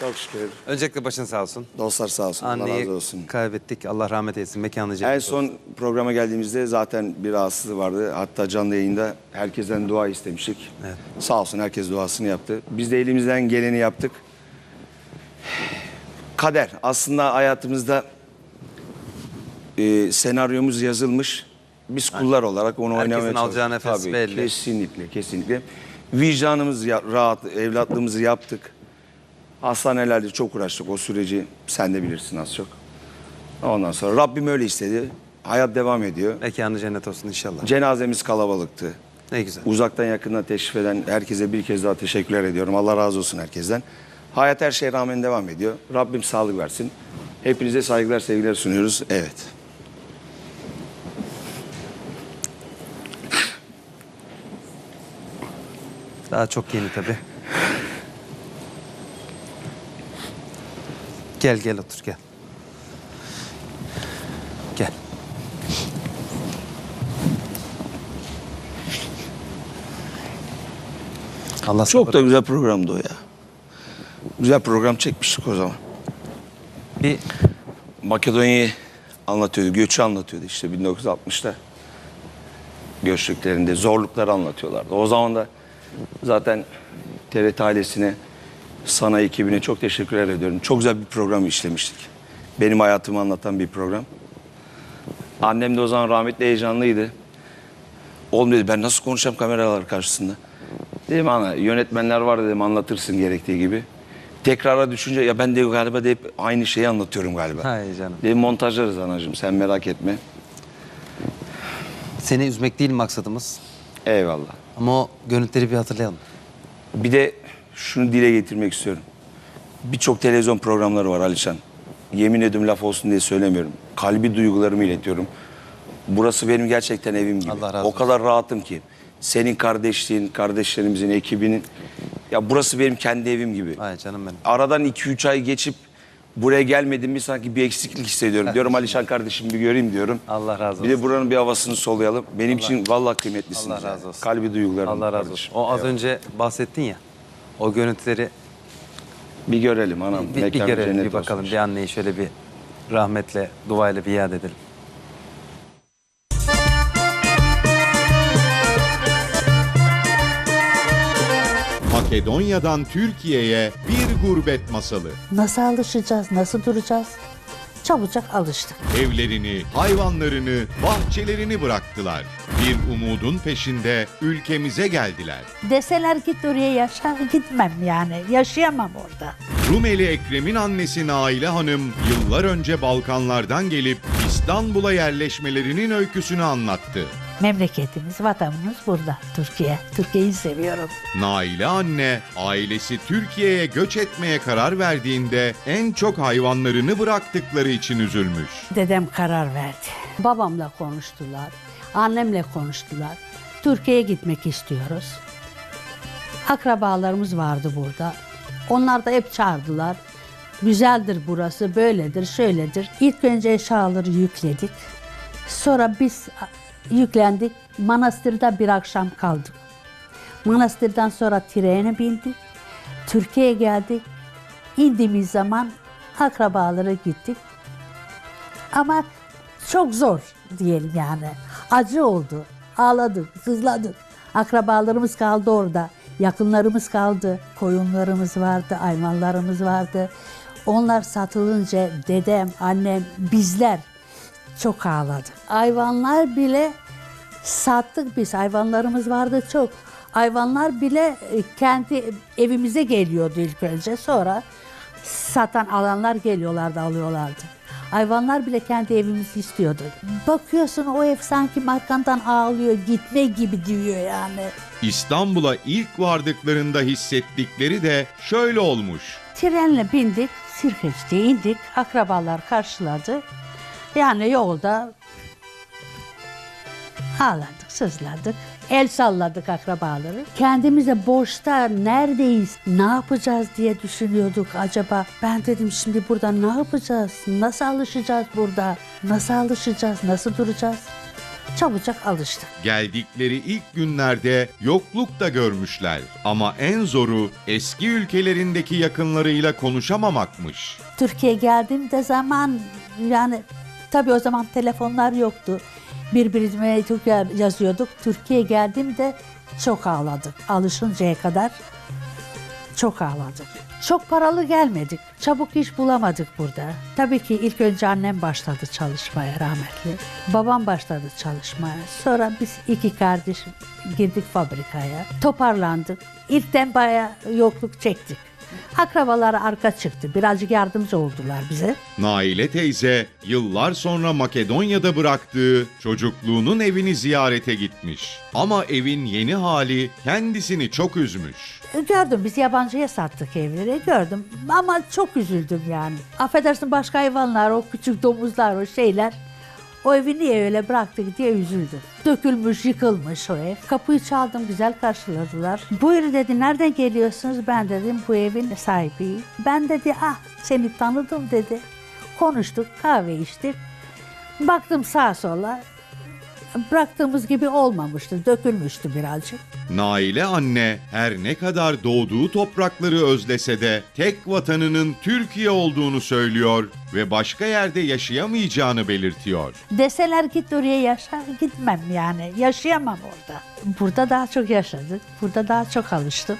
Çok şükür. Öncelikle başın sağ olsun. Dostlar sağ olsun. Allah razı Anneyi olsun. kaybettik. Allah rahmet eylesin. Mekanı En cennet son olsun. programa geldiğimizde zaten bir rahatsızlığı vardı. Hatta canlı yayında herkesten dua istemiştik. Evet. Sağ olsun herkes duasını yaptı. Biz de elimizden geleni yaptık. Kader. Aslında hayatımızda e, senaryomuz yazılmış. Biz kullar olarak onu Herkesin oynamaya alacağı çalıştık. nefes Tabii, belli. Kesinlikle, kesinlikle. Vicdanımız ya- rahat, evlatlığımızı yaptık. Hastanelerde çok uğraştık o süreci. Sen de bilirsin az çok. Ondan sonra Rabbim öyle istedi. Hayat devam ediyor. Mekanı cennet olsun inşallah. Cenazemiz kalabalıktı. Ne güzel. Uzaktan yakından teşrif eden herkese bir kez daha teşekkürler ediyorum. Allah razı olsun herkesten. Hayat her şeye rağmen devam ediyor. Rabbim sağlık versin. Hepinize saygılar, sevgiler sunuyoruz. Evet. Daha çok yeni tabii. Gel gel otur gel. Gel. Allah Çok sabır- da güzel programdı o ya. Güzel program çekmiştik o zaman. bir Makedonya'yı anlatıyordu, göçü anlatıyordu işte 1960'ta. Göçlüklerinde zorlukları anlatıyorlardı. O zaman da zaten TRT ailesine, sana ekibine çok teşekkürler ediyorum. Çok güzel bir program işlemiştik. Benim hayatımı anlatan bir program. Annem de o zaman rahmetli heyecanlıydı. Oğlum dedi ben nasıl konuşacağım kameralar karşısında. Dedim ana yönetmenler var dedim anlatırsın gerektiği gibi. Tekrara düşünce ya ben de galiba de hep aynı şeyi anlatıyorum galiba. Hay canım. Dedim montajlarız anacığım sen merak etme. seni üzmek değil maksadımız. Eyvallah. Ama o görüntüleri bir hatırlayalım. Bir de şunu dile getirmek istiyorum. Birçok televizyon programları var Alişan. Yemin ediyorum laf olsun diye söylemiyorum. Kalbi duygularımı iletiyorum. Burası benim gerçekten evim gibi. Allah razı o kadar rahatım ki. Senin kardeşliğin, kardeşlerimizin, ekibinin. Ya burası benim kendi evim gibi. Ay canım benim. Aradan 2-3 ay geçip buraya gelmedim mi sanki bir eksiklik hissediyorum. diyorum Alişan kardeşim bir göreyim diyorum. Allah razı Bir de olsun. buranın bir havasını soluyalım. Benim için vallahi kıymetlisiniz. Allah razı yani. olsun. Kalbi duygularım. Allah razı olsun. O az önce bahsettin ya. O görüntüleri Bir görelim anam. bir, bir Mekanı görelim, cennet bir bakalım. olsun. Bir anneyi şöyle bir rahmetle, duayla bir yad edelim. Makedonya'dan Türkiye'ye bir gurbet masalı. Nasıl alışacağız, nasıl duracağız? Çabucak alıştık. Evlerini, hayvanlarını, bahçelerini bıraktılar. Bir umudun peşinde ülkemize geldiler. Deseler git oraya yaşa, gitmem yani. Yaşayamam orada. Rumeli Ekrem'in annesi Naile Hanım yıllar önce Balkanlardan gelip İstanbul'a yerleşmelerinin öyküsünü anlattı. Memleketimiz, vatanımız burada. Türkiye. Türkiye'yi seviyorum. Naile anne ailesi Türkiye'ye göç etmeye karar verdiğinde en çok hayvanlarını bıraktıkları için üzülmüş. Dedem karar verdi. Babamla konuştular. Annemle konuştular. Türkiye'ye gitmek istiyoruz. Akrabalarımız vardı burada. Onlar da hep çağırdılar. Güzeldir burası, böyledir, şöyledir. İlk önce eşyaları yükledik. Sonra biz yüklendik. Manastırda bir akşam kaldık. Manastırdan sonra trene bindik. Türkiye'ye geldik. İndiğimiz zaman akrabalara gittik. Ama çok zor diyelim yani. Acı oldu. Ağladık, sızladık. Akrabalarımız kaldı orada. Yakınlarımız kaldı. Koyunlarımız vardı, hayvanlarımız vardı. Onlar satılınca dedem, annem, bizler çok ağladı. Hayvanlar bile sattık biz. Hayvanlarımız vardı çok. Hayvanlar bile e, kendi evimize geliyordu ilk önce. Sonra satan alanlar geliyorlardı, alıyorlardı. Hayvanlar bile kendi evimizi istiyordu. Bakıyorsun o ev sanki markandan ağlıyor, gitme gibi diyor yani. İstanbul'a ilk vardıklarında hissettikleri de şöyle olmuş. Trenle bindik, Sirkeç'te indik. Akrabalar karşıladı. Yani yolda ağladık, sızladık. El salladık akrabaları. Kendimize boşta neredeyiz, ne yapacağız diye düşünüyorduk acaba. Ben dedim şimdi burada ne yapacağız, nasıl alışacağız burada, nasıl alışacağız, nasıl duracağız? çabucak alıştık. Geldikleri ilk günlerde yokluk da görmüşler. Ama en zoru eski ülkelerindeki yakınlarıyla konuşamamakmış. Türkiye geldiğimde zaman yani tabii o zaman telefonlar yoktu. Birbirine çok yazıyorduk. Türkiye geldiğimde çok ağladık. Alışıncaya kadar çok ağladık. Çok paralı gelmedik. Çabuk iş bulamadık burada. Tabii ki ilk önce annem başladı çalışmaya rahmetli. Babam başladı çalışmaya. Sonra biz iki kardeş girdik fabrikaya. Toparlandık. İlkten bayağı yokluk çektik. Akrabalar arka çıktı. Birazcık yardımcı oldular bize. Naile teyze yıllar sonra Makedonya'da bıraktığı çocukluğunun evini ziyarete gitmiş. Ama evin yeni hali kendisini çok üzmüş. Gördüm biz yabancıya sattık evleri gördüm ama çok üzüldüm yani. Affedersin başka hayvanlar o küçük domuzlar o şeyler o evi niye öyle bıraktık diye üzüldüm. Dökülmüş yıkılmış o ev. Kapıyı çaldım güzel karşıladılar. Buyurun dedi nereden geliyorsunuz? Ben dedim bu evin sahibiyim. Ben dedi ah seni tanıdım dedi. Konuştuk kahve içtik. Baktım sağa sola bıraktığımız gibi olmamıştı dökülmüştü birazcık. Naile anne her ne kadar doğduğu toprakları özlese de tek vatanının Türkiye olduğunu söylüyor ve başka yerde yaşayamayacağını belirtiyor. Deseler git oraya yaşa, gitmem yani. Yaşayamam orada. Burada daha çok yaşadık. Burada daha çok alıştım.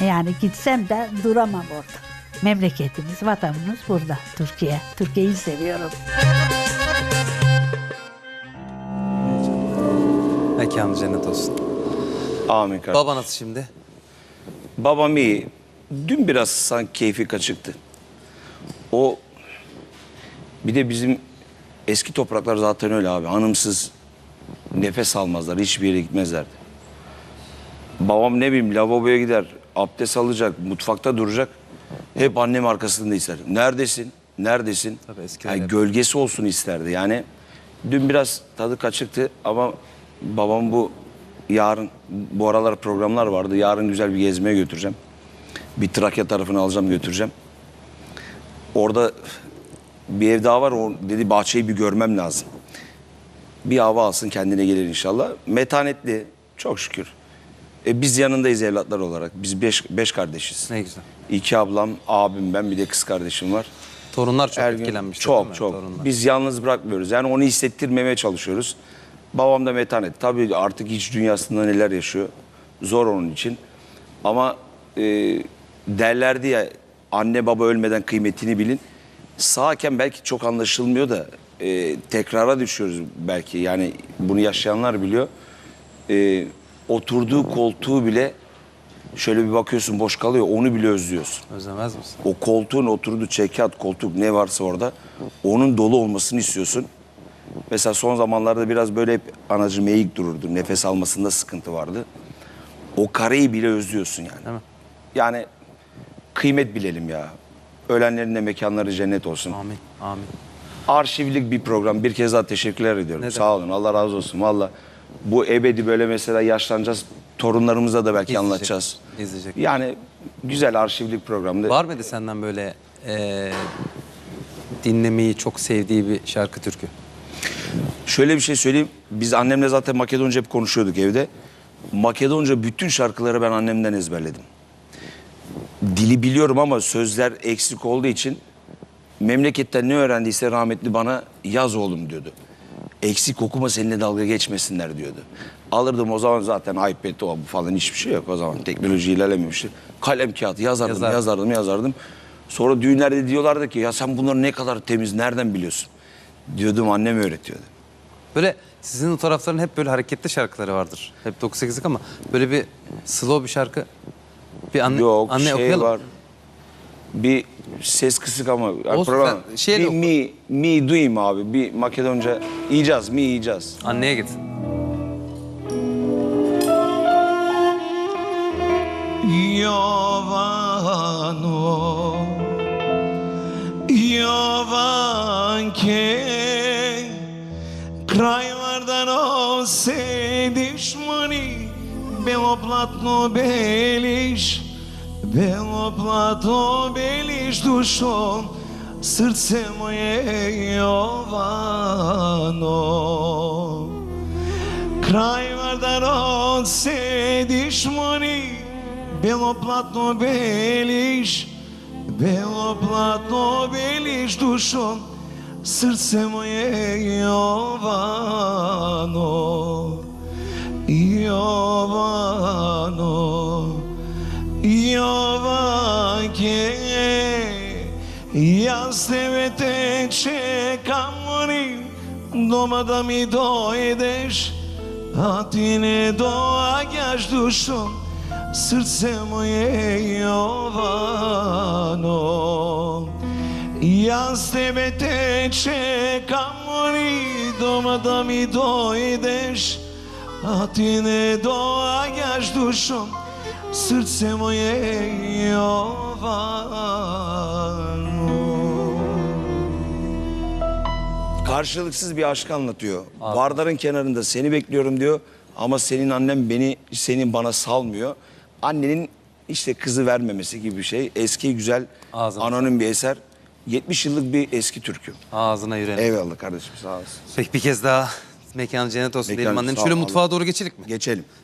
Yani gitsem de duramam orada. Memleketimiz, vatanımız burada. Türkiye. Türkiye'yi seviyorum. Mekanı cennet olsun. Amin kardeşim. Baba nasıl şimdi? Babam iyi. Dün biraz sanki keyfi kaçıktı. O bir de bizim eski topraklar zaten öyle abi. Hanımsız nefes almazlar. Hiçbir yere gitmezlerdi. Babam ne bileyim lavaboya gider. Abdest alacak. Mutfakta duracak. Hep annem arkasında ister. Neredesin? Neredesin? Tabii eskiler Yani hep- gölgesi olsun isterdi. Yani dün biraz tadı kaçıktı ama babam bu yarın bu aralar programlar vardı. Yarın güzel bir gezmeye götüreceğim. Bir Trakya tarafını alacağım götüreceğim. Orada bir ev daha var. O dedi bahçeyi bir görmem lazım. Bir hava alsın kendine gelir inşallah. Metanetli çok şükür. E, biz yanındayız evlatlar olarak. Biz beş, beş kardeşiz. Ne güzel. İki ablam, abim ben bir de kız kardeşim var. Torunlar çok Her değil Çok çok. Torunlar. Biz yalnız bırakmıyoruz. Yani onu hissettirmemeye çalışıyoruz. Babam da metanet. Tabii artık iç dünyasında neler yaşıyor. Zor onun için. Ama e, derlerdi ya anne baba ölmeden kıymetini bilin. Sağken belki çok anlaşılmıyor da e, tekrara düşüyoruz belki. Yani bunu yaşayanlar biliyor. E, oturduğu koltuğu bile şöyle bir bakıyorsun boş kalıyor. Onu bile özlüyorsun Özlemez misin? o koltuğun oturduğu çekyat koltuk ne varsa orada onun dolu olmasını istiyorsun. Mesela son zamanlarda biraz böyle hep anacım eğik dururdu. Nefes almasında sıkıntı vardı. O kareyi bile özlüyorsun yani. Değil mi? Yani kıymet bilelim ya. Ölenlerin de mekanları cennet olsun. Amin. Amin. Arşivlik bir program. Bir kez daha teşekkürler ediyorum. Ne Sağ olun. Allah razı olsun. Valla bu ebedi böyle mesela yaşlanacağız. Torunlarımıza da belki İzleyecek, anlatacağız. izleyecek. Yani güzel arşivlik programdı. Var mıydı senden böyle eee, dinlemeyi çok sevdiği bir şarkı türkü? Şöyle bir şey söyleyeyim. Biz annemle zaten Makedonca hep konuşuyorduk evde. Makedonca bütün şarkıları ben annemden ezberledim. Dili biliyorum ama sözler eksik olduğu için memleketten ne öğrendiyse rahmetli bana yaz oğlum diyordu. Eksik okuma seninle dalga geçmesinler diyordu. Alırdım o zaman zaten iPad o falan hiçbir şey yok o zaman. Teknoloji ilerlememişti. Kalem kağıt yazardım, Yazar. yazardım, yazardım. Sonra düğünlerde diyorlardı ki ya sen bunları ne kadar temiz nereden biliyorsun? Diyordum annem öğretiyordu. Böyle sizin o tarafların hep böyle hareketli şarkıları vardır. Hep 9-8'lik ama böyle bir slow bir şarkı. Bir anne, Yok anne şey okuyalım. var. Bir ses kısık ama Olsun, program. şeyle bir mi mi duyayım abi. Bir Makedonca icaz mi icaz. Anneye git. Jovano Jovanke Kraj бело платно белиш, бело платно белиш душо, срце моје јовано. Крај Вардарот седиш мони, бело платно белиш, бело платно белиш душо, срце моје јовано. Аз тебе те чекам, ни дома да ми дојдеш, а ти не доаѓаш душо, срце моје јовано. Јас тебе те чекам, ни дома да ми дојдеш, а ти не доаѓаш душо, срце моје јовано. Karşılıksız bir aşk anlatıyor. Vardarın kenarında seni bekliyorum diyor. Ama senin annen beni, senin bana salmıyor. Annenin işte kızı vermemesi gibi bir şey. Eski güzel Ağzına anonim bir eser. 70 yıllık bir eski türkü. Ağzına yüreğine. Eyvallah kardeşim sağ olasın. Peki bir kez daha mekanı cennet olsun Mekanı diyelim annem. sağ Şöyle mutfağa doğru geçelim mi? Geçelim.